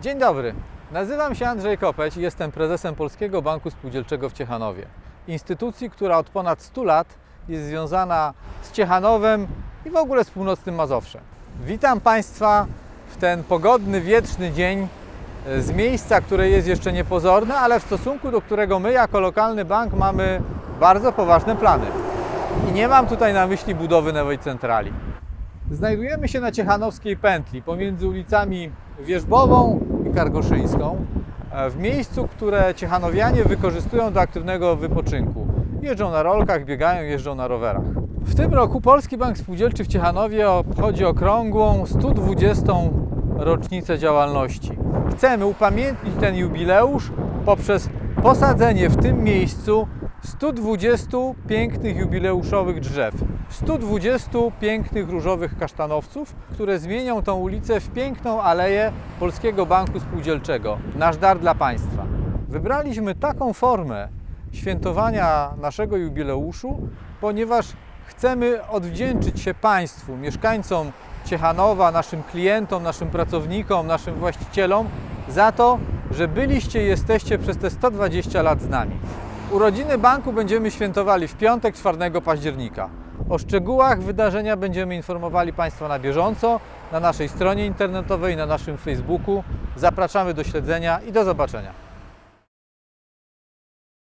Dzień dobry, nazywam się Andrzej Kopeć i jestem prezesem Polskiego Banku Spółdzielczego w Ciechanowie. Instytucji, która od ponad 100 lat jest związana z Ciechanowem i w ogóle z północnym Mazowszem. Witam Państwa w ten pogodny, wietrzny dzień e, z miejsca, które jest jeszcze niepozorne, ale w stosunku do którego my jako lokalny bank mamy bardzo poważne plany. I nie mam tutaj na myśli budowy nowej centrali. Znajdujemy się na Ciechanowskiej pętli pomiędzy ulicami Wierzbową Kargoszyńską, e, w miejscu, które Ciechanowianie wykorzystują do aktywnego wypoczynku. Jeżdżą na rolkach, biegają, jeżdżą na rowerach. W tym roku Polski Bank Spółdzielczy w Ciechanowie obchodzi okrągłą 120. rocznicę działalności. Chcemy upamiętnić ten jubileusz poprzez posadzenie w tym miejscu 120 pięknych jubileuszowych drzew, 120 pięknych różowych kasztanowców, które zmienią tą ulicę w piękną aleję Polskiego Banku Spółdzielczego. Nasz dar dla państwa. Wybraliśmy taką formę świętowania naszego jubileuszu, ponieważ chcemy odwdzięczyć się państwu, mieszkańcom Ciechanowa, naszym klientom, naszym pracownikom, naszym właścicielom za to, że byliście i jesteście przez te 120 lat z nami. Urodziny banku będziemy świętowali w piątek 4 października. O szczegółach wydarzenia będziemy informowali Państwa na bieżąco na naszej stronie internetowej, na naszym Facebooku. Zapraszamy do śledzenia i do zobaczenia.